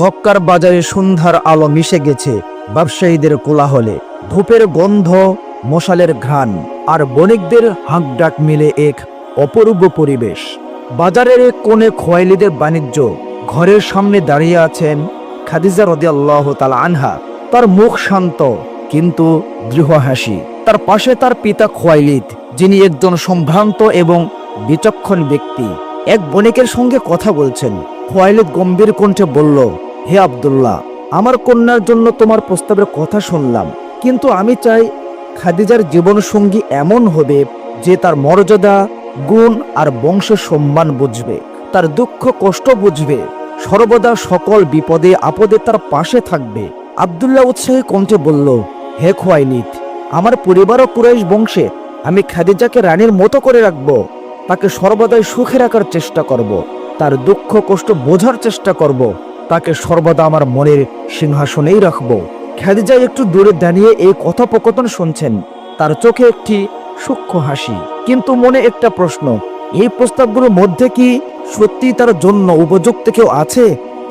মক্কার বাজারে সন্ধ্যার আলো মিশে গেছে, ব্যবসায়ীদের কোলাহলে। ধূপের গন্ধ, মশালের ঘ্রাণ, আর বণিকদের হাঁকডাক মিলে এক অপরূপ পরিবেশ। বাজারের এক কোণে খোয়াইলিদের বাণিজ্য, ঘরের সামনে দাঁড়িয়ে আছেন খাদিজা রদিয়াল্লাহ তাল আনহা। তার মুখ শান্ত, কিন্তু দৃঢ় হাসি তার পাশে তার পিতা খোয়াইলিদ, যিনি একজন সম্ভ্রান্ত এবং বিচক্ষণ ব্যক্তি। এক বণিকের সঙ্গে কথা বলছেন। খোয়াইলিদ গম্ভীর কণ্ঠে বলল হে আবদুল্লাহ, আমার কন্যার জন্য তোমার প্রস্তাবের কথা শুনলাম কিন্তু আমি চাই খাদিজার জীবনসঙ্গী এমন হবে যে তার মর্যাদা, গুণ আর বংশ সম্মান বুঝবে, তার দুঃখ কষ্ট বুঝবে, সর্বদা সকল বিপদে আপদে তার পাশে থাকবে আব্দুল্লাহ উৎসাহী কণ্ঠে বলল, হে খোয়াইলিদ আমার পরিবারও কুরাইশ বংশে, আমি খাদিজাকে রানীর মতো করে রাখব তাকে সর্বদাই সুখে রাখার চেষ্টা করব। তার দুঃখ কষ্ট বোঝার চেষ্টা করব। তাকে সর্বদা আমার মনের সিংহাসনেই রাখব। খাদিজা একটু দূরে দাঁড়িয়ে এই কথোপকথন শুনছেন। তার চোখে একটি সূক্ষ্ম হাসি, কিন্তু মনে একটা প্রশ্ন, এই প্রস্তাবগুলোর মধ্যে কি সত্যি তার জন্য উপযুক্ত কেউ আছে?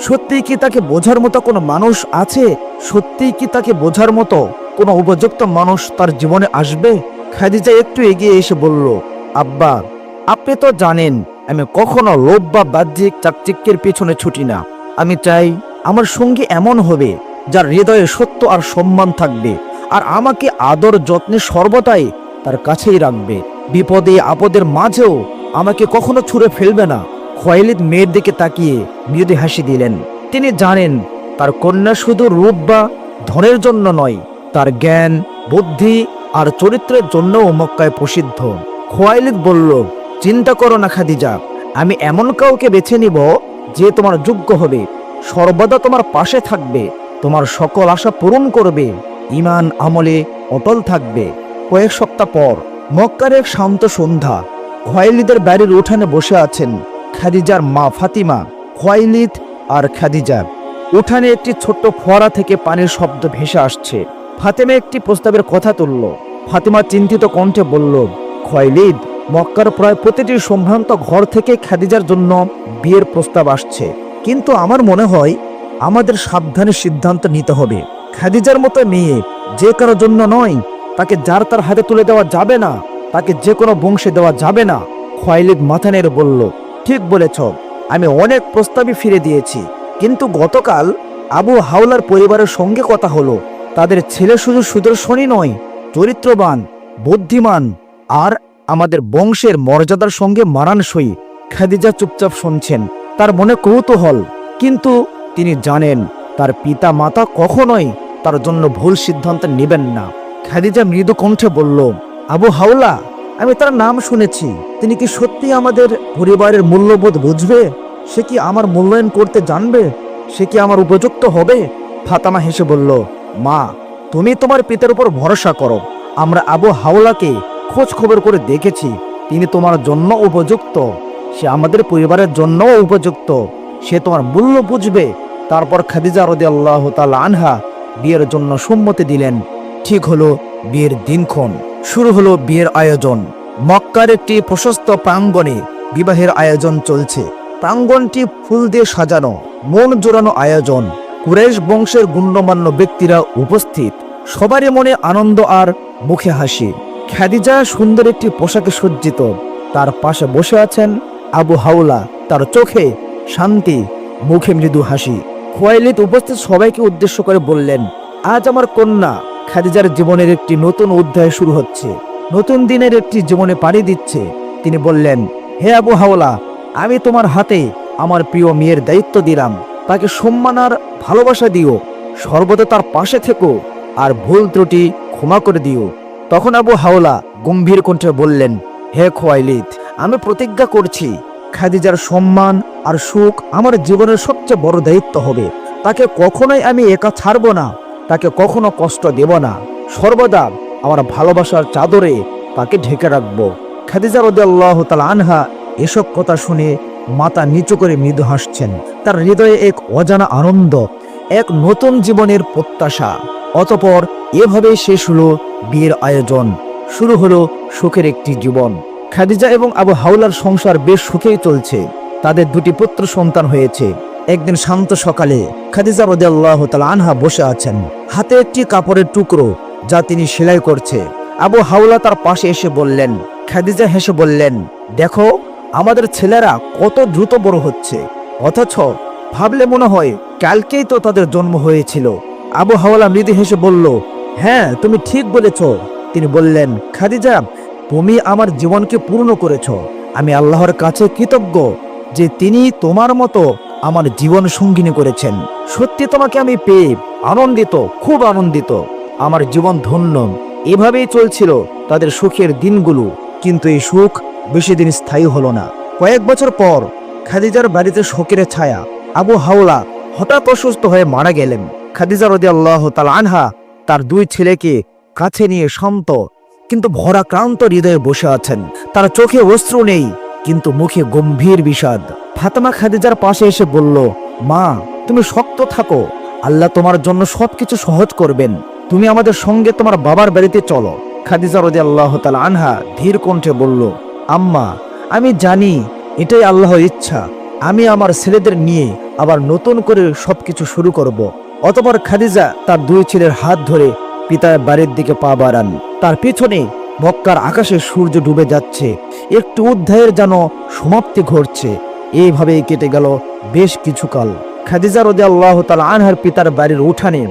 সত্যিই কি তাকে বোঝার মতো কোনো মানুষ আছে? সত্যিই কি তাকে বোঝার মতো কোনো উপযুক্ত মানুষ তার জীবনে আসবে? খাদিজা একটু এগিয়ে এসে বলল, আব্বা, আপনি তো জানেন, আমি কখনো লোভ বা বাহ্যিক চাকচিক্যের পেছনে ছুটি না। আমি চাই আমার সঙ্গী এমন হবে যার হৃদয়ে সত্য আর সম্মান থাকবে আর আমাকে আদর যত্নে সর্বদাই তার কাছেই রাখবে। বিপদে আপদের মাঝেও আমাকে কখনো ছুঁড়ে ফেলবে না। খোয়াইলিদ মেয়ের দিকে তাকিয়ে মৃদু হাসি দিলেন। তিনি জানেন তার কন্যা শুধু রূপ বা ধনের জন্য নয়, তার জ্ঞান, বুদ্ধি আর চরিত্রের জন্যও মক্কায় প্রসিদ্ধ। খোয়াইলিদ বলল, চিন্তা করো না খাদিজা, আমি এমন কাউকে বেছে নিব যে তোমার যোগ্য হবে, সর্বদা তোমার পাশে থাকবে, তোমার সকল আশা পূরণ করবে ইমান আমলে অটল থাকবে। কয়েক সপ্তাহ পর মক্কার এক শান্ত সন্ধ্যা, খোয়াইলিদের বাড়ির উঠানে বসে আছেন খাদিজার মা ফাতিমা, খোয়াইলিদ আর খাদিজা। উঠানে একটি ছোট্ট ফোয়ারা থেকে পানির শব্দ ভেসে আসছে। ফাতেমা একটি প্রস্তাবের কথা তুলল। ফাতিমা চিন্তিত কণ্ঠে বলল, খোয়াইলিদ মক্কার প্রায় প্রতিটি সম্ভ্রান্ত ঘর থেকে খাদিজার জন্য বিয়ের প্রস্তাব আসছে। কিন্তু আমার মনে হয় আমাদের সাবধানে সিদ্ধান্ত নিতে হবে। খাদিজার মতো মেয়ে যে কারোর জন্য নয়, তাকে যার তার হাতে তুলে দেওয়া যাবে না, তাকে যে কোনো বংশে দেওয়া যাবে না, খোয়াইলিদ মাথা নেড়ে বলল, ঠিক বলেছ, আমি অনেক প্রস্তাবই ফিরে দিয়েছি। কিন্তু গতকাল আবু হাওলার পরিবারের সঙ্গে কথা হলো। তাদের ছেলে শুধু সুদর্শনই নয়, চরিত্রবান, বুদ্ধিমান, আর আমাদের বংশের মর্যাদার সঙ্গে মানানসই খাদিজা চুপচাপ শুনছেন, তার মনে কৌতূহল। কিন্তু তিনি জানেন, তার পিতা মাতা কখনোই তার জন্য ভুল সিদ্ধান্ত নেবেন না। খাদিজা মৃদু কণ্ঠে বলল, আবু হাওলা, আমি তার নাম শুনেছি। তিনি কি সত্যি আমাদের পরিবারের মূল্যবোধ বুঝবে? সে কি আমার মূল্যায়ন করতে জানবে? সে কি আমার উপযুক্ত হবে? ফাতামা হেসে বলল, মা, তুমি তোমার পিতার উপর ভরসা করো। আমরা আবু হাওলাকে খোঁজ খবর করে দেখেছি, তিনি তোমার জন্য উপযুক্ত। সে আমাদের পরিবারের জন্যও উপযুক্ত। সে তোমার মূল্য বুঝবে। তারপর খাদিজা রদি আল্লাহ আনহা বিয়ের জন্য সম্মতি দিলেন। ঠিক হলো বিয়ের দিনক্ষণ। শুরু হলো বিয়ের আয়োজন। মক্কার একটি প্রশস্ত প্রাঙ্গণে বিবাহের আয়োজন চলছে। প্রাঙ্গণটি ফুল দিয়ে সাজানো, মন জোড়ানো আয়োজন। কুরেশ বংশের গুণ্যমান্য ব্যক্তিরা উপস্থিত। সবারই মনে আনন্দ আর মুখে হাসি। খাদিজা সুন্দর একটি পোশাকে সজ্জিত। তার পাশে বসে আছেন আবু হাওলা। তার চোখে শান্তি, মুখে মৃদু হাসি। খোয়াইলিদ উপস্থিত সবাইকে উদ্দেশ্য করে বললেন, আজ আমার কন্যা খাদিজার জীবনের একটি নতুন অধ্যায় শুরু হচ্ছে। নতুন দিনের একটি জীবনে পাড়ি দিচ্ছে। তিনি বললেন, হে আবু হাওলা, আমি তোমার হাতে আমার প্রিয় মেয়ের দায়িত্ব দিলাম। তাকে সম্মান আর ভালোবাসা দিও। সর্বদা তার পাশে থেকো। আর ভুল ত্রুটি ক্ষমা করে দিও। তখন আবু হাওলা গম্ভীর কণ্ঠে বললেন, হে খোয়াইলিদ, আমি প্রতিজ্ঞা করছি, খাদিজার সম্মান আর সুখ আমার জীবনের সবচেয়ে বড় দায়িত্ব হবে। তাকে কখনোই আমি একা ছাড়বো না, তাকে কখনো কষ্ট দেব না। সর্বদা আমার ভালোবাসার চাদরে তাকে ঢেকে রাখব। খাদিজা রদি আল্লাহ আনহা এসব কথা শুনে মাথা নিচু করে মৃদু হাসছেন। তার হৃদয়ে এক অজানা আনন্দ, এক নতুন জীবনের প্রত্যাশা। অতপর এভাবেই শেষ হলো বিয়ের আয়োজন। শুরু হলো সুখের একটি জীবন। খাদিজা এবং আবু হাওলার সংসার বেশ সুখেই চলছে। তাদের দুটি পুত্র সন্তান হয়েছে। একদিন শান্ত সকালে খাদিজা রদিয়াল্লাহ তালা আনহা বসে আছেন। হাতে একটি কাপড়ের টুকরো যা তিনি সেলাই করছে। আবু হাওলা তার পাশে এসে বললেন, খাদিজা হেসে বললেন, দেখো, আমাদের ছেলেরা কত দ্রুত বড় হচ্ছে। অথচ ভাবলে মনে হয় কালকেই তো তাদের জন্ম হয়েছিল। আবু হাওলা মৃদু হেসে বলল হ্যাঁ তুমি ঠিক বলেছ। তিনি বললেন, খাদিজা, তুমি আমার জীবনকে পূর্ণ করেছ। আমি আল্লাহর কাছে কৃতজ্ঞ যে তিনি তোমার মতো আমার জীবন সঙ্গিনী করেছেন। সত্যি তোমাকে আমি পেয়ে আনন্দিত, খুব আনন্দিত। আমার জীবন ধন্য। এভাবেই চলছিল তাদের সুখের দিনগুলো। কিন্তু এই সুখ বেশি দিন স্থায়ী হলো না। কয়েক বছর পর খাদিজার বাড়িতে শোকের ছায়া। আবু হাওলা হঠাৎ অসুস্থ হয়ে মারা গেলেন। খাদিজা রদি আল্লাহ তাল আনহা তার দুই ছেলেকে কাছে নিয়ে শান্ত, কিন্তু ভরা ক্রান্ত হৃদয়ে বসে আছেন। তার চোখে অশ্রু নেই, কিন্তু মুখে গম্ভীর বিষাদ। ফাতেমা খাদিজার পাশে এসে বলল, মা, তুমি শক্ত থাকো। আল্লাহ তোমার জন্য সবকিছু সহজ করবেন। তুমি আমাদের সঙ্গে তোমার বাবার বাড়িতে চলো। খাদিজা রদি আল্লাহ তাল আনহা ধীর কণ্ঠে বলল, আম্মা, আমি জানি এটাই আল্লাহর ইচ্ছা। আমি আমার ছেলেদের নিয়ে আবার নতুন করে সবকিছু শুরু করব। অতপর খাদিজা তার দুই ছেলের হাত ধরে পিতার বাড়ির দিকে পা বাড়ান। তার পিছনে মক্কার আকাশে সূর্য ডুবে যাচ্ছে। একটু অধ্যায়ের যেন সমাপ্তি ঘটছে এইভাবেই কেটে গেল বেশ কিছুকাল। খাদিজা রদে আল্লাহ তাল আনহার পিতার বাড়ির উঠানে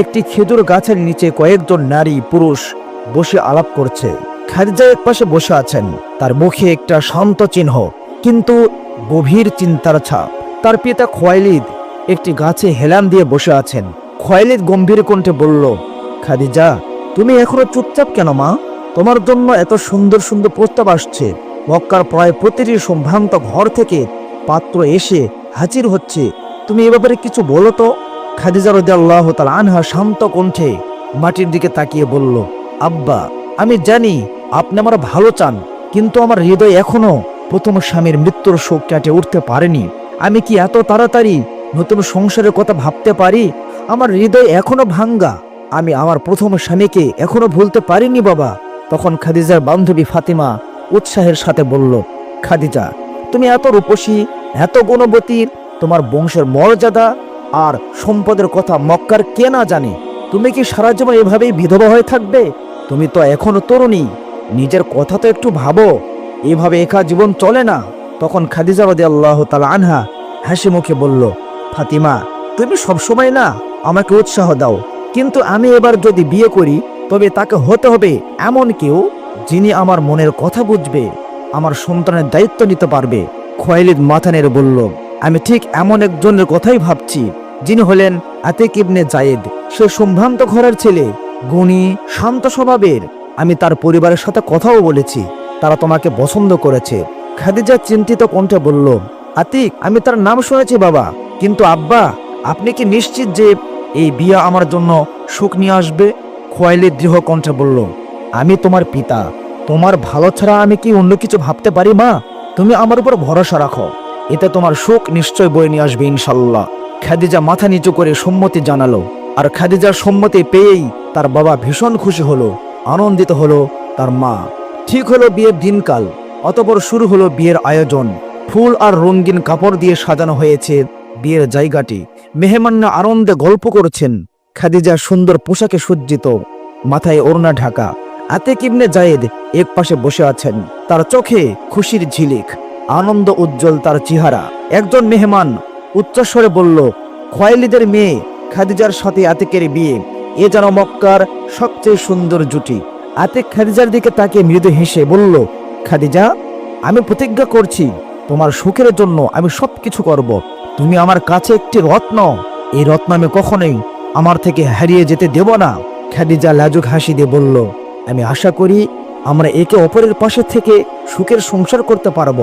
একটি খেজুর গাছের নিচে কয়েকজন নারী পুরুষ বসে আলাপ করছে। খাদিজা এক পাশে বসে আছেন। তার মুখে একটা শান্ত চিহ্ন, কিন্তু গভীর চিন্তার ছাপ। তার পিতা খোয়াইলিদ একটি গাছে হেলান দিয়ে বসে আছেন। খোয়াইলিদ গম্ভীর কণ্ঠে বলল, খাদিজা, তুমি এখনও চুপচাপ কেন মা? তোমার জন্য এত সুন্দর সুন্দর প্রস্তাব আসছে। মক্কার প্রায় প্রতিটি সম্ভ্রান্ত ঘর থেকে পাত্র এসে হাজির হচ্ছে। তুমি এ ব্যাপারে কিছু বলো তো? খাদিজা রদি আল্লাহ তাল আনহা শান্ত কণ্ঠে মাটির দিকে তাকিয়ে বলল, আব্বা, আমি জানি আপনি আমার ভালো চান, কিন্তু আমার হৃদয় এখনও প্রথম স্বামীর মৃত্যুর শোক কাটে উঠতে পারেনি। আমি কি এত তাড়াতাড়ি নতুন সংসারের কথা ভাবতে পারি? আমার হৃদয় এখনও ভাঙ্গা। আমি আমার প্রথম স্বামীকে এখনও ভুলতে পারিনি বাবা। তখন খাদিজার বান্ধবী ফাতিমা উৎসাহের সাথে বলল, খাদিজা, তুমি এত রূপসী, এত গুণবতী, তোমার বংশের মর্যাদা আর সম্পদের কথা মক্কার কে না জানে? তুমি কি সারা জীবন এভাবেই বিধবা হয়ে থাকবে? তুমি তো এখনও তরুণী, নিজের কথা তো একটু ভাবো। এভাবে একা জীবন চলে না? তখন খাদিজা রদি আল্লাহ তালা আনহা হাসি মুখে বলল ফাতিমা, তুমি সবসময় না আমাকে উৎসাহ দাও। কিন্তু আমি এবার যদি বিয়ে করি, তবে তাকে হতে হবে এমন কেউ যিনি আমার মনের কথা বুঝবে, আমার সন্তানের দায়িত্ব নিতে পারবে। খোয়াইলিদ মাথানের বলল, আমি ঠিক এমন একজনের কথাই ভাবছি, যিনি হলেন আতিক ইবনে জায়েদ। সে সম্ভ্রান্ত ঘরের ছেলে, গুণী, শান্ত স্বভাবের। আমি তার পরিবারের সাথে কথাও বলেছি, তারা তোমাকে পছন্দ করেছে। খাদিজা চিন্তিত কণ্ঠে বলল, আতিক, আমি তার নাম শুনেছি বাবা। কিন্তু আব্বা, আপনি কি নিশ্চিত যে এই বিয়ে আমার জন্য সুখ নিয়ে আসবে? খোয়াইলি দৃঢ় কণ্ঠে বলল, আমি তোমার পিতা। তোমার ভালো ছাড়া আমি কি অন্য কিছু ভাবতে পারি, মা? তুমি আমার উপর ভরসা রাখো। এতে তোমার সুখ নিশ্চয় বয়ে নিয়ে আসবে ইনশাল্লাহ। খাদিজা মাথা নিচু করে সম্মতি জানালো। আর খাদিজার সম্মতি পেয়েই তার বাবা ভীষণ খুশি হলো, আনন্দিত হলো তার মা। ঠিক হলো বিয়ের দিনকাল, অতপর শুরু হলো বিয়ের আয়োজন। ফুল আর রঙিন কাপড় দিয়ে সাজানো হয়েছে বিয়ের জায়গাটি। মেহমান্না আনন্দে গল্প করছেন। খাদিজা সুন্দর পোশাকে সজ্জিত। মাথায় ওড়না ঢাকা। আতেক ইবনে জায়েদ এক পাশে বসে আছেন। তার চোখে খুশির ঝিলিক। আনন্দ উজ্জ্বল তার চেহারা। একজন মেহমান উচ্চস্বরে বলল, খোয়াইলিদের মেয়ে খাদিজার সাথে আতেকের বিয়ে। এ যেন মক্কার সবচেয়ে সুন্দর জুটি। আতিক খাদিজার দিকে তাকে মৃদু হেসে বলল, খাদিজা, আমি প্রতিজ্ঞা করছি, তোমার সুখের জন্য আমি সবকিছু করব। তুমি আমার কাছে একটি রত্ন। এই রত্ন আমি কখনোই আমার থেকে হারিয়ে যেতে দেব না। খাদিজা লাজুক হাসি দিয়ে বলল, আমি আশা করি আমরা একে অপরের পাশে থেকে সুখের সংসার করতে পারব।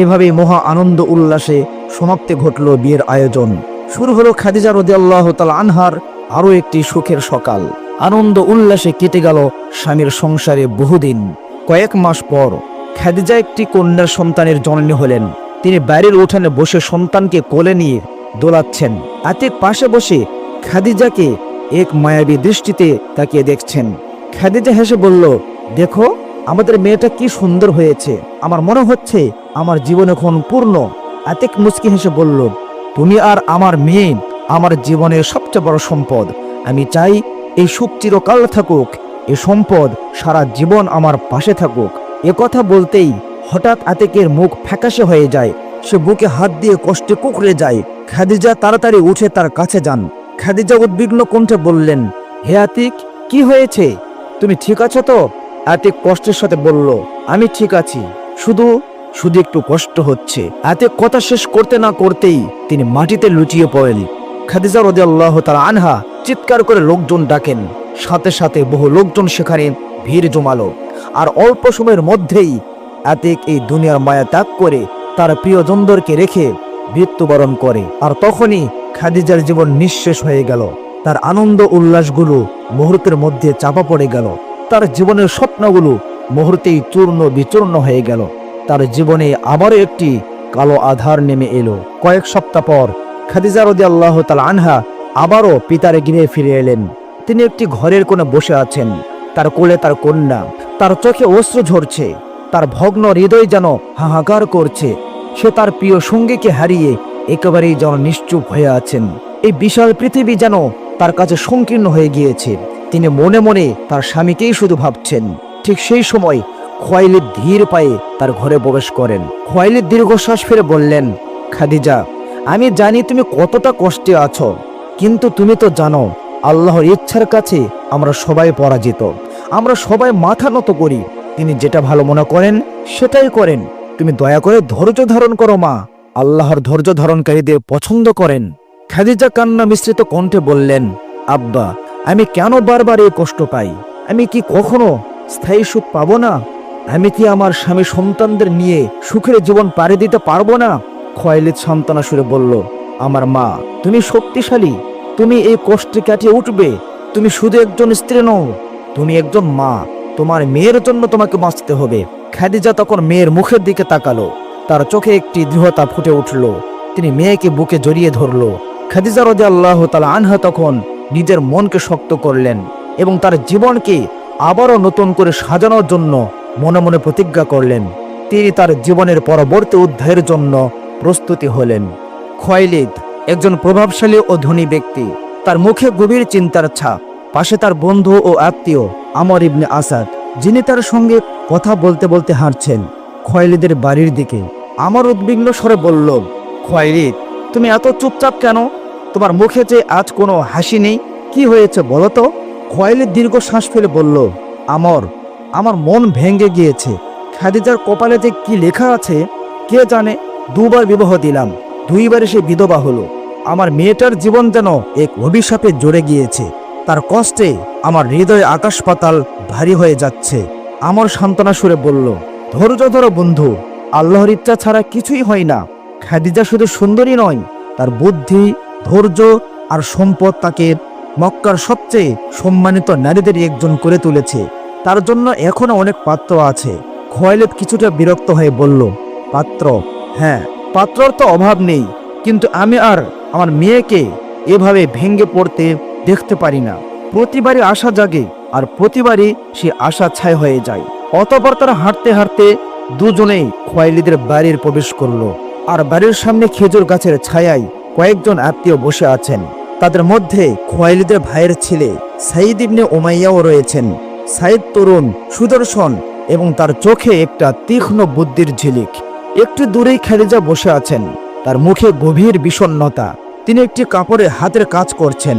এভাবে মহা আনন্দ উল্লাসে সমাপ্তি ঘটল বিয়ের আয়োজন। শুরু হলো খাদিজা রদি আল্লাহ তাল আনহার আরও একটি সুখের সকাল। আনন্দ উল্লাসে কেটে গেল স্বামীর সংসারে বহুদিন। কয়েক মাস পর খাদিজা একটি কন্যার সন্তানের জননী হলেন। তিনি বাড়ির উঠানে বসে সন্তানকে কোলে নিয়ে দোলাচ্ছেন। আতিক পাশে বসে খাদিজাকে এক মায়াবী দৃষ্টিতে তাকিয়ে দেখছেন। খাদিজা হেসে বলল, দেখো, আমাদের মেয়েটা কি সুন্দর হয়েছে। আমার মনে হচ্ছে আমার জীবন এখন পূর্ণ। আতিক মুচকি হেসে বলল, তুমি আর আমার মেয়ে আমার জীবনের সবচেয়ে বড় সম্পদ। আমি চাই এই সুখ চিরকাল থাকুক, এ সম্পদ সারা জীবন আমার পাশে থাকুক। এ কথা বলতেই হঠাৎ আতিকের মুখ ফ্যাকাশে হয়ে যায়। সে বুকে হাত দিয়ে কষ্টে কুকড়ে যায়। খাদিজা তাড়াতাড়ি উঠে তার কাছে যান। খাদিজা উদ্বিগ্ন কণ্ঠে বললেন, হে আতিক, কি হয়েছে? তুমি ঠিক আছো তো? আতিক কষ্টের সাথে বলল, আমি ঠিক আছি। শুধু শুধু একটু কষ্ট হচ্ছে। আতিক কথা শেষ করতে না করতেই তিনি মাটিতে লুটিয়ে পড়েন। খাদিজা রদি আল্লাহ তার আনহা চিৎকার করে লোকজন ডাকেন। সাথে সাথে বহু লোকজন সেখানে ভিড় জমালো। আর অল্প সময়ের মধ্যেই আতিক এই দুনিয়ার মায়া ত্যাগ করে তার প্রিয়জনদেরকে রেখে মৃত্যুবরণ করে। আর তখনই খাদিজার জীবন নিঃশেষ হয়ে গেল। তার আনন্দ উল্লাসগুলো মুহূর্তের মধ্যে চাপা পড়ে গেল। তার জীবনের স্বপ্নগুলো মুহূর্তেই চূর্ণ বিচূর্ণ হয়ে গেল। তার জীবনে আবারও একটি কালো আধার নেমে এলো। কয়েক সপ্তাহ পর খাদিজা রদি আল্লাহ তাল আনহা আবারও পিতার গৃহে ফিরে এলেন। তিনি একটি ঘরের কোণে বসে আছেন। তার কোলে তার কন্যা। তার চোখে অস্ত্র ঝরছে। তার ভগ্ন হৃদয় যেন হাহাকার করছে। সে তার প্রিয় সঙ্গীকে হারিয়ে একেবারেই যেন নিশ্চুপ হয়ে আছেন। এই বিশাল পৃথিবী যেন তার কাছে সংকীর্ণ হয়ে গিয়েছে। তিনি মনে মনে তার স্বামীকেই শুধু ভাবছেন, ঠিক সেই সময় খোয়াইলিদ ধীর পায়ে তার ঘরে প্রবেশ করেন। খোয়াইলিদ দীর্ঘশ্বাস ফিরে বললেন, খাদিজা, আমি জানি তুমি কতটা কষ্টে আছো, কিন্তু তুমি তো জানো, আল্লাহর ইচ্ছার কাছে আমরা সবাই পরাজিত। আমরা সবাই মাথা নত করি। তিনি যেটা ভালো মনে করেন, সেটাই করেন। তুমি দয়া করে ধৈর্য ধারণ করো, মা। আল্লাহর ধৈর্য ধারণকারীদের পছন্দ করেন। খাদিজা কান্না মিশ্রিত কণ্ঠে বললেন, আব্বা, আমি কেন বারবার এই কষ্ট পাই? আমি কি কখনো স্থায়ী সুখ পাবো না? আমি কি আমার স্বামী সন্তানদের নিয়ে সুখের জীবন পাড়ি দিতে পারব না? খয়ালিদ সান্ত্বনা সুরে বলল, আমার মা, তুমি শক্তিশালী। তুমি এই কষ্টে কাটিয়ে উঠবে। তুমি শুধু একজন স্ত্রী নও, তুমি একজন মা। তোমার মেয়ের জন্য তোমাকে বাঁচতে হবে। খাদিজা তখন মেয়ের মুখের দিকে তাকালো। তার চোখে একটি দৃঢ়তা ফুটে উঠল। তিনি মেয়েকে বুকে জড়িয়ে ধরল। খাদিজা রদি আল্লাহ তালা আনহা তখন নিজের মনকে শক্ত করলেন এবং তার জীবনকে আবারও নতুন করে সাজানোর জন্য মনে মনে প্রতিজ্ঞা করলেন। তিনি তার জীবনের পরবর্তী অধ্যায়ের জন্য প্রস্তুতি হলেন। খয়লিদ একজন প্রভাবশালী ও ধনী ব্যক্তি। তার মুখে গভীর চিন্তার ছাপ। পাশে তার বন্ধু ও আত্মীয় আমর ইবনে আসাদ, যিনি তার সঙ্গে কথা বলতে বলতে হাঁটছেন খয়লিদের বাড়ির দিকে। আমার উদ্বিগ্ন স্বরে বলল খয়লিদ তুমি এত চুপচাপ কেন? তোমার মুখে যে আজ কোনো হাসি নেই, কি হয়েছে বলো তো? খয়লিদ দীর্ঘ শ্বাস ফেলে বলল, আমর, আমার মন ভেঙে গিয়েছে। খাদিজার কপালে যে কি লেখা আছে, কে জানে? দুবার বিবাহ দিলাম, দুইবারে সে বিধবা হলো। আমার মেয়েটার জীবন যেন এক অভিশাপে জড়ে গিয়েছে। তার কষ্টে আমার হৃদয় আকাশ পাতাল ভারী হয়ে যাচ্ছে। আমার সান্ত্বনা সুরে বলল, ধৈর্য ধরো বন্ধু, আল্লাহর ইচ্ছা ছাড়া কিছুই হয় না। খাদিজা শুধু সুন্দরী নয়, তার বুদ্ধি, ধৈর্য আর সম্পদ তাকে মক্কার সবচেয়ে সম্মানিত নারীদের একজন করে তুলেছে। তার জন্য এখনও অনেক পাত্র আছে। খোয়াইলেদ কিছুটা বিরক্ত হয়ে বলল, পাত্র হ্যাঁ পাত্রর তো অভাব নেই, কিন্তু আমি আর আমার মেয়েকে এভাবে ভেঙ্গে পড়তে দেখতে পারি না। প্রতিবারই আশা জাগে আর প্রতিবারই সে আশা ছাই হয়ে যায়। অতপর তারা হাঁটতে হাঁটতে দুজনেই খোয়াইলিদের বাড়ির প্রবেশ করল আর বাড়ির সামনে খেজুর গাছের ছায়ায় কয়েকজন আত্মীয় বসে আছেন। তাদের মধ্যে খোয়াইলিদের ভাইয়ের ছেলে সাইদ ইবনে ওমাইয়াও রয়েছেন। সাইদ তরুণ, সুদর্শন এবং তার চোখে একটা তীক্ষ্ণ বুদ্ধির ঝিলিক। একটু দূরেই খালিজা বসে আছেন। তার মুখে গভীর বিষণ্ণতা। তিনি একটি কাপড়ে হাতের কাজ করছেন।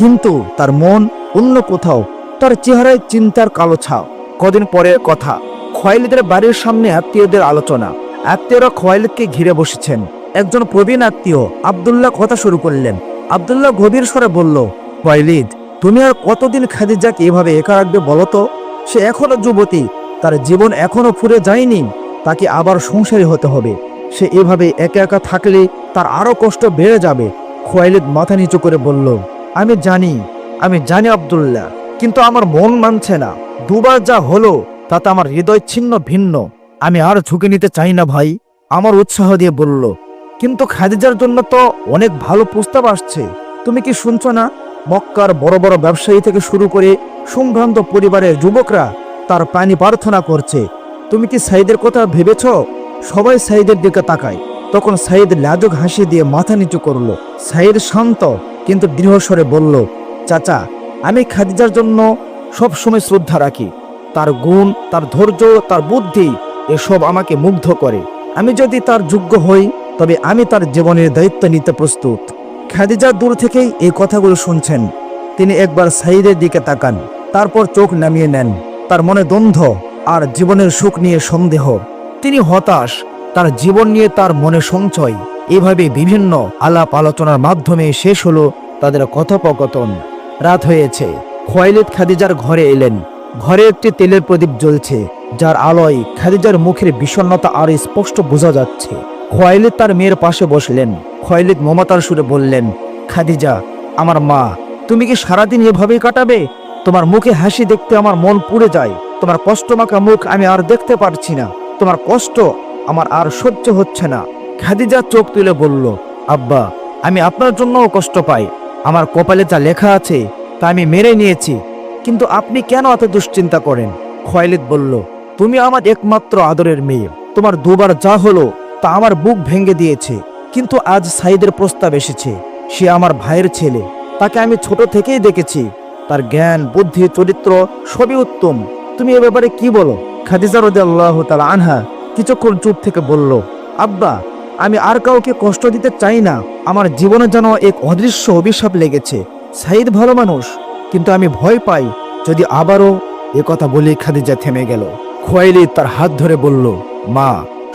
কিন্তু তার মন অন্য কোথাও, তার চেহারায় চিন্তার কালো ছাপ। কদিন পরের কথা, খোয়াইলিদের বাড়ির সামনে আত্মীয়দের আলোচনা। আত্মীয়রা খোয়াইলিদকে ঘিরে বসেছেন। একজন প্রবীণ আত্মীয় আবদুল্লাহ কথা শুরু করলেন। আবদুল্লাহ গভীর স্বরে বলল, খোয়াইলিদ, তুমি আর কতদিন খাদিজাকে এভাবে একা রাখবে বলো তো? সে এখনও যুবতী, তার জীবন এখনও ফুরে যায়নি। তাকে আবার সংসারী হতে হবে। সে এভাবে একা একা থাকলে তার আরও কষ্ট বেড়ে যাবে। খোয়াইলিদ মাথা নিচু করে বলল আমি জানি আমি জানি আব্দুল্লাহ, কিন্তু আমার মন মানছে না। দুবার যা হলো, তাতে আমার হৃদয় ছিন্ন ভিন্ন। আমি আর ঝুঁকে নিতে চাই না ভাই, আমার উৎসাহ দিয়ে বলল। কিন্তু খাদিজার জন্য তো অনেক ভালো প্রস্তাব আসছে। তুমি কি শুনছো না? মক্কার বড় বড় ব্যবসায়ী থেকে শুরু করে সম্ভ্রান্ত পরিবারের যুবকরা তার প্রাণী প্রার্থনা করছে। তুমি কি সাইদের কথা ভেবেছ? সবাই সাইদের দিকে তাকায়। তখন সাইদ লাজুক হাসি দিয়ে মাথা নিচু করল। সাইদ শান্ত কিন্তু দৃঢ়স্বরে বলল, চাচা, আমি খাদিজার জন্য সব সময় শ্রদ্ধা রাখি। তার গুণ, তার ধৈর্য, তার বুদ্ধি, এসব আমাকে মুগ্ধ করে। আমি যদি তার যোগ্য হই, তবে আমি তার জীবনের দায়িত্ব নিতে প্রস্তুত। খাদিজা দূর থেকেই এই কথাগুলো শুনছেন। তিনি একবার সাইদের দিকে তাকান, তারপর চোখ নামিয়ে নেন। তার মনে দ্বন্দ্ব আর জীবনের সুখ নিয়ে সন্দেহ। তিনি হতাশ, তার জীবন নিয়ে তার মনে সঞ্চয়। এভাবে বিভিন্ন আলাপ আলোচনার মাধ্যমে শেষ হলো তাদের কথোপকথন। রাত হয়েছে। খোয়াইলিদ খাদিজার ঘরে এলেন। ঘরে একটি তেলের প্রদীপ জ্বলছে, যার আলোয় খাদিজার মুখের বিষণ্ণতা আর স্পষ্ট বোঝা যাচ্ছে। খোয়াইলিদ তার মেয়ের পাশে বসলেন। খোয়াইলিদ মমতার সুরে বললেন, খাদিজা, আমার মা, তুমি কি সারাদিন এভাবেই কাটাবে? তোমার মুখে হাসি দেখতে আমার মন পুড়ে যায়। তোমার কষ্ট কষ্টমাখা মুখ আমি আর দেখতে পারছি না। তোমার কষ্ট আমার আর সহ্য হচ্ছে না। খাদিজা চোখ তুলে বলল, আব্বা, আমি আপনার জন্যও কষ্ট পাই। আমার কপালে যা লেখা আছে, তা আমি মেরে নিয়েছি। কিন্তু আপনি কেন এত দুশ্চিন্তা করেন? খয়লিদ বলল, তুমি আমার একমাত্র আদরের মেয়ে। তোমার দুবার যা হলো, তা আমার বুক ভেঙে দিয়েছে। কিন্তু আজ সাইদের প্রস্তাব এসেছে, সে আমার ভাইয়ের ছেলে। তাকে আমি ছোট থেকেই দেখেছি। তার জ্ঞান, বুদ্ধি, চরিত্র সবই উত্তম। তুমি এ ব্যাপারে কি বলো? খাদিজা রদি আল্লাহ তালা আনহা কিছুক্ষণ চুপ থেকে বলল, আব্বা আমি আর কাউকে কষ্ট দিতে চাই না। আমার জীবনে যেন এক অদৃশ্য অভিশাপ লেগেছে। সাইদ ভালো মানুষ, কিন্তু আমি ভয় পাই যদি আবারও এ কথা বলে খাদিজা থেমে গেল। খোয়াইলি তার হাত ধরে বলল, মা,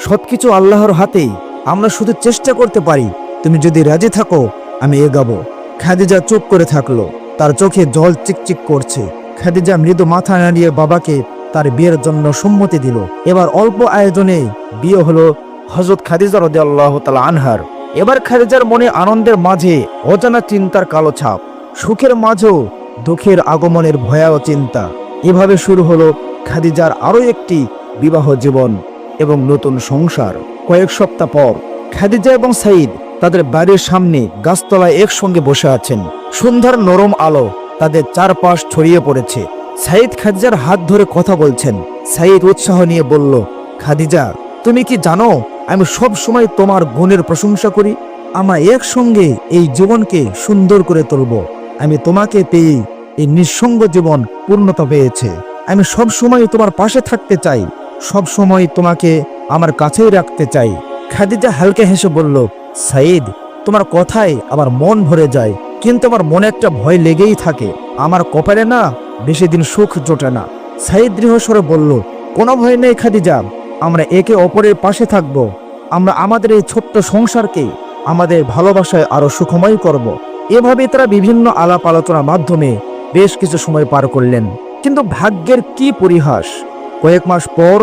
সবকিছু আল্লাহর হাতেই। আমরা শুধু চেষ্টা করতে পারি। তুমি যদি রাজি থাকো, আমি এগাবো। খাদিজা চুপ করে থাকল। তার চোখে জল চিকচিক করছে। খাদিজা মৃদু মাথা নাড়িয়ে বাবাকে তার বিয়ের জন্য সম্মতি দিল। এবার অল্প আয়োজনে বিয়ে হলো হজরত খাদিজা রদে আল্লাহ তালা আনহার। এবার খাদিজার মনে আনন্দের মাঝে অজানা চিন্তার কালো ছাপ, সুখের মাঝেও দুঃখের আগমনের ভয়াল চিন্তা। এভাবে শুরু হলো খাদিজার আরও একটি বিবাহ জীবন এবং নতুন সংসার। কয়েক সপ্তাহ পর খাদিজা এবং সাইদ তাদের বাড়ির সামনে গাছতলায় একসঙ্গে বসে আছেন। সন্ধ্যার নরম আলো তাদের চারপাশ ছড়িয়ে পড়েছে। সাইদ খাদিজার হাত ধরে কথা বলছেন। সাইদ উৎসাহ নিয়ে বলল, খাদিজা, তুমি কি জানো আমি সব সময় তোমার গুণের প্রশংসা করি। আমরা একসঙ্গে এই জীবনকে সুন্দর করে তুলব। আমি তোমাকে পেয়ে এই নিঃসঙ্গ জীবন পূর্ণতা পেয়েছে। আমি সব সময় তোমার পাশে থাকতে চাই। সব সময় তোমাকে আমার কাছেই রাখতে চাই। খাদিজা হালকা হেসে বলল সাইদ তোমার কথায় আমার মন ভরে যায়, কিন্তু আমার মনে একটা ভয় লেগেই থাকে। আমার কপালে না বেশি দিন সুখ জোটে না। সাইদ দৃঢ়স্বরে বলল, কোনো ভয় নেই খাদিজা। আমরা একে অপরের পাশে থাকব। আমরা আমাদের এই ছোট্ট সংসারকে আমাদের ভালোবাসায় আরও সুখময় করব। এভাবে তারা বিভিন্ন আলাপ আলোচনার মাধ্যমে বেশ কিছু সময় পার করলেন। কিন্তু ভাগ্যের কি পরিহাস? কয়েক মাস পর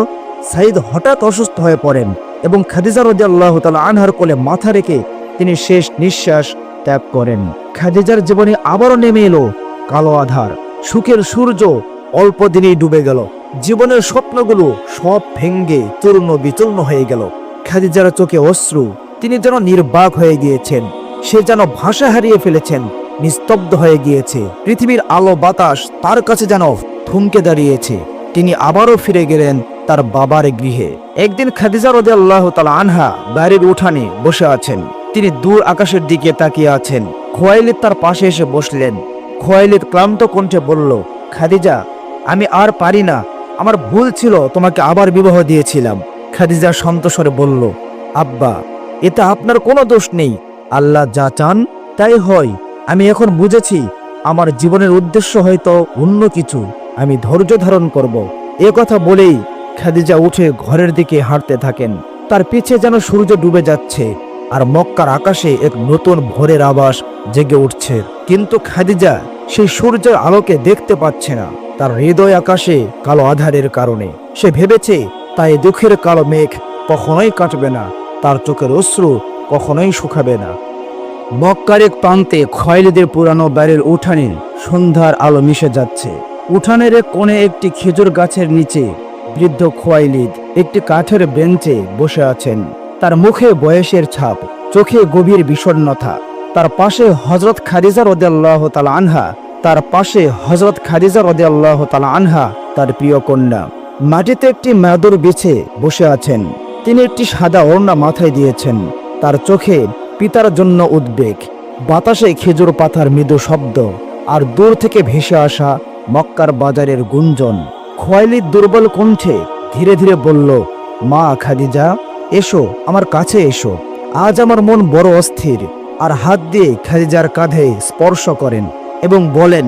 সাইদ হঠাৎ অসুস্থ হয়ে পড়েন এবং খাদিজা আল্লাহ তালা আনহার কোলে মাথা রেখে তিনি শেষ নিঃশ্বাস ত্যাগ করেন। খাদিজার জীবনে আবারও নেমে এলো কালো আধার। সুখের সূর্য অল্প দিনেই ডুবে গেল। জীবনের স্বপ্নগুলো সব ভেঙ্গে চূর্ণ বিচূর্ণ হয়ে গেল। খাদিজার চোখে অশ্রু, তিনি যেন নির্বাক হয়ে গিয়েছেন। সে যেন ভাষা হারিয়ে ফেলেছেন, নিস্তব্ধ হয়ে গিয়েছে। পৃথিবীর আলো বাতাস তার কাছে যেন থমকে দাঁড়িয়েছে। তিনি আবারও ফিরে গেলেন তার বাবার গৃহে। একদিন খাদিজা রদে আল্লাহ তালা আনহা বাড়ির উঠানে বসে আছেন। তিনি দূর আকাশের দিকে তাকিয়ে আছেন। খোয়াইলিদ তার পাশে এসে বসলেন। খোয়াইলিদ ক্লান্ত কণ্ঠে বলল, খাদিজা, আমি আর পারি না। আমার ভুল ছিল, তোমাকে আবার বিবাহ দিয়েছিলাম। খাদিজা সন্তোষরে বলল, আব্বা, এতে আপনার কোনো দোষ নেই। আল্লাহ যা চান, তাই হয়। আমি এখন বুঝেছি, আমার জীবনের উদ্দেশ্য হয়তো অন্য কিছু। আমি ধৈর্য ধারণ করব। এ কথা বলেই খাদিজা উঠে ঘরের দিকে হাঁটতে থাকেন। তার পিছে যেন সূর্য ডুবে যাচ্ছে, আর মক্কার আকাশে এক নতুন ভোরের আবাস জেগে উঠছে। কিন্তু খাদিজা সেই সূর্যের আলোকে দেখতে পাচ্ছে না। তার হৃদয় আকাশে কালো আধারের কারণে। সে ভেবেছে, তাই দুঃখের কালো মেঘ কখনোই কাটবে না, তার চোখের অশ্রু কখনোই শুকাবে না। মক্কার এক প্রান্তে খয়লিদের পুরানো বাড়ির উঠানে সন্ধ্যার আলো মিশে যাচ্ছে। উঠানের এক কোণে একটি খেজুর গাছের নিচে বৃদ্ধ খোয়াইলিদ একটি কাঠের বেঞ্চে বসে আছেন। তার মুখে বয়সের ছাপ, চোখে গভীর বিষণ্ণতা। তার পাশে হজরত খাদিজা রদিয়াল্লাহ তালা আনহা তার পাশে হজরত খাদিজা রদিয়াল্লাহ তালা আনহা, তার প্রিয় কন্যা। মাটিতে একটি মাদুর বিছে বসে আছেন। তিনি একটি সাদা ওড়না মাথায় দিয়েছেন। তার চোখে পিতার জন্য উদ্বেগ, বাতাসে খেজুর পাতার মৃদু শব্দ, আর দূর থেকে ভেসে আসা মক্কার বাজারের গুঞ্জন। খোয়াইলির দুর্বল কণ্ঠে ধীরে ধীরে বলল, মা খাদিজা, এসো, আমার কাছে এসো। আজ আমার মন বড় অস্থির, আর হাত দিয়ে খাদিজার কাঁধে স্পর্শ করেন। এবং বলেন,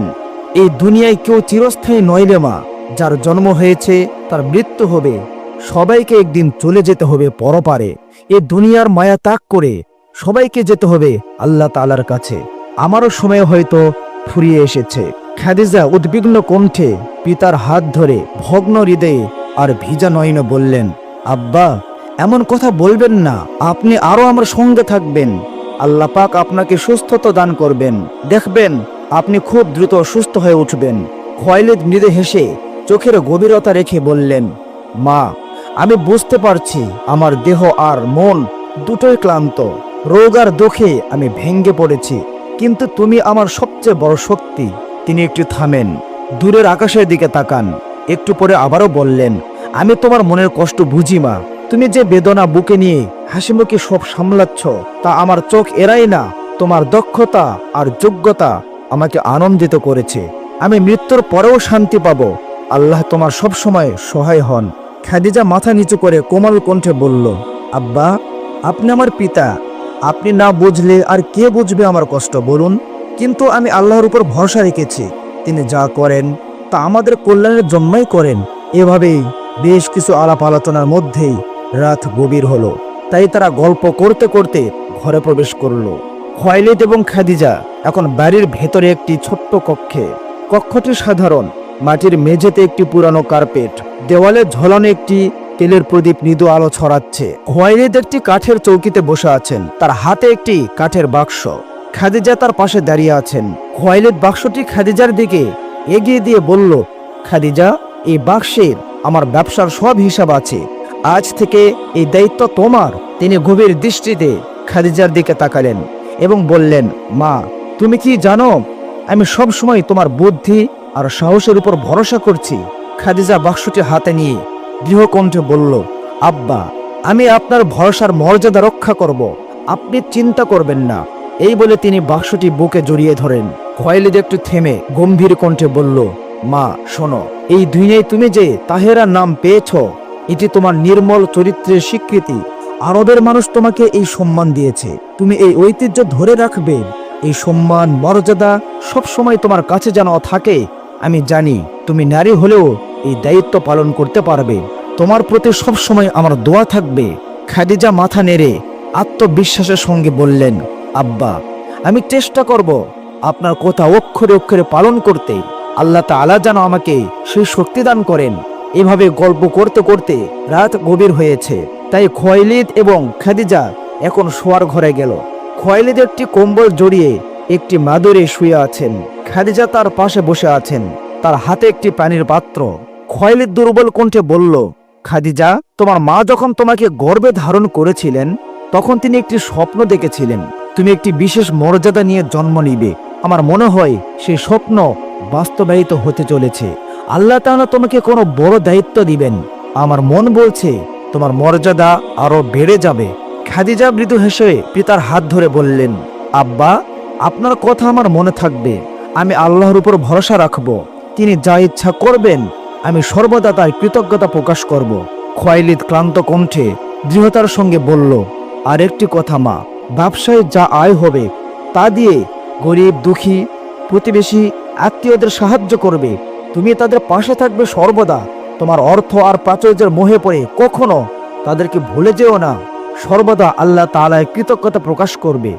এই দুনিয়ায় কেউ চিরস্থায়ী নইলে মা। যার জন্ম হয়েছে, তার মৃত্যু হবে। সবাইকে একদিন চলে যেতে হবে পরপারে। এ দুনিয়ার মায়া ত্যাগ করে সবাইকে যেতে হবে আল্লাহ তালার কাছে। আমারও সময় হয়তো ফুরিয়ে এসেছে। খাদিজা উদ্বিগ্ন কণ্ঠে পিতার হাত ধরে ভগ্ন হৃদয়ে আর ভিজা নয়নে বললেন, আব্বা, এমন কথা বলবেন না। আপনি আরও আমার সঙ্গে থাকবেন। আল্লাহ পাক আপনাকে সুস্থতা দান করবেন। দেখবেন আপনি খুব দ্রুত সুস্থ হয়ে উঠবেন। খোয়াইলিদ মৃদে হেসে চোখের গভীরতা রেখে বললেন, মা, আমি বুঝতে পারছি আমার দেহ আর মন দুটোই ক্লান্ত। রোগ আর দুঃখে আমি ভেঙ্গে পড়েছি। কিন্তু তুমি আমার সবচেয়ে বড় শক্তি। তিনি একটু থামেন, দূরের আকাশের দিকে তাকান। একটু পরে আবারও বললেন, আমি তোমার মনের কষ্ট বুঝি, মা। তুমি যে বেদনা বুকে নিয়ে হাসিমুখে সব সামলাচ্ছ, তা আমার চোখ এরাই না। তোমার দক্ষতা আর যোগ্যতা আমাকে আনন্দিত করেছে। আমি মৃত্যুর পরেও শান্তি পাবো। আল্লাহ তোমার সব সময় সহায় হন। খাদিজা মাথা নিচু করে কোমল কণ্ঠে বলল, আব্বা, আপনি আমার পিতা। আপনি না বুঝলে আর কে বুঝবে আমার কষ্ট, বলুন। কিন্তু আমি আল্লাহর উপর ভরসা রেখেছি। তিনি যা করেন, তা আমাদের কল্যাণের জন্যই করেন। এভাবেই বেশ কিছু আলাপ আলোচনার মধ্যেই রাত গভীর হলো। তাই তারা গল্প করতে করতে ঘরে প্রবেশ করল। খয়লিদ এবং খাদিজা এখন বাড়ির ভেতরে একটি ছোট্ট কক্ষে। কক্ষটি সাধারণ, মাটির মেঝেতে একটি পুরানো কার্পেট, দেওয়ালে ঝোলানো একটি তেলের প্রদীপ মৃদু আলো ছড়াচ্ছে। খোয়াইলিদ একটি কাঠের চৌকিতে বসে আছেন, তার হাতে একটি কাঠের বাক্স। খাদিজা তার পাশে দাঁড়িয়ে আছেন। খোয়াইলিদ বাক্সটি খাদিজার দিকে এগিয়ে দিয়ে বলল, খাদিজা, এই বাক্সের আমার ব্যবসার সব হিসাব আছে। আজ থেকে এই দায়িত্ব তোমার। তিনি গভীর দৃষ্টিতে খাদিজার দিকে তাকালেন। এবং বললেন, মা, তুমি কি জানো, আমি সব সময় তোমার বুদ্ধি আর সাহসের উপর ভরসা করছি? খাদিজা বাক্সটি হাতে নিয়ে গৃহকণ্ঠে বলল, আব্বা, আমি আপনার ভরসার মর্যাদা রক্ষা করব। আপনি চিন্তা করবেন না। এই বলে তিনি বাক্সটি বুকে জড়িয়ে ধরেন। খয়লিদ একটু থেমে গম্ভীর কণ্ঠে বলল, মা, শোনো, এই দুনিয়ায় তুমি যে তাহেরা নাম পেয়েছ, এটি তোমার নির্মল চরিত্রের স্বীকৃতি। আরবের মানুষ তোমাকে এই সম্মান দিয়েছে। তুমি এই ঐতিহ্য ধরে রাখবে। এই সম্মান, মর্যাদা সব সময় তোমার কাছে যেন থাকে। আমি জানি তুমি নারী হলেও এই দায়িত্ব পালন করতে পারবে। তোমার প্রতি সব সময় আমার দোয়া থাকবে। খাদিজা মাথা নেড়ে আত্মবিশ্বাসের সঙ্গে বললেন, আব্বা, আমি চেষ্টা করব আপনার কথা অক্ষরে অক্ষরে পালন করতে। আল্লাহ তাআলা যেন আমাকে সেই শক্তি দান করেন। এভাবে গল্প করতে করতে রাত গভীর হয়েছে। তাই খোয়াইলিদ এবং খাদিজা এখন শোয়ার ঘরে গেল। খোয়াইলিদ একটি কম্বল জড়িয়ে একটি মাদুরে শুয়ে আছেন। খাদিজা তার পাশে বসে আছেন। তার হাতে একটি পানির পাত্র। খোয়াইলিদ দুর্বল কণ্ঠে বলল, খাদিজা, তোমার মা যখন তোমাকে গর্বে ধারণ করেছিলেন, তখন তিনি একটি স্বপ্ন দেখেছিলেন। তুমি একটি বিশেষ মর্যাদা নিয়ে জন্ম নিবে। আমার মনে হয় সেই স্বপ্ন বাস্তবায়িত হতে চলেছে। আল্লাহ তাআলা তোমাকে কোনো বড় দায়িত্ব দিবেন। আমার মন বলছে, তোমার মর্যাদা আরও বেড়ে যাবে। খাদিজা মৃদু হেসে পিতার হাত ধরে বললেন, আব্বা, আপনার কথা আমার মনে থাকবে। আমি আল্লাহর উপর ভরসা রাখব। তিনি যা ইচ্ছা করবেন, আমি সর্বদা তার কৃতজ্ঞতা প্রকাশ করব। খোয়াইলিদ ক্লান্ত কণ্ঠে দৃঢ়তার সঙ্গে বলল আর একটি কথা মা, ব্যবসায় যা আয় হবে, তা দিয়ে গরিব, দুঃখী, প্রতিবেশী, আত্মীয়দের সাহায্য করবে। তুমি তাদের পাশে থাকবে সর্বদা। তোমার অর্থ আর প্রাচুর্যের মোহে পড়ে কখনো তাদেরকে ভুলে যেও না। সর্বদা আল্লাহ তালায় কৃতজ্ঞতা প্রকাশ করবে।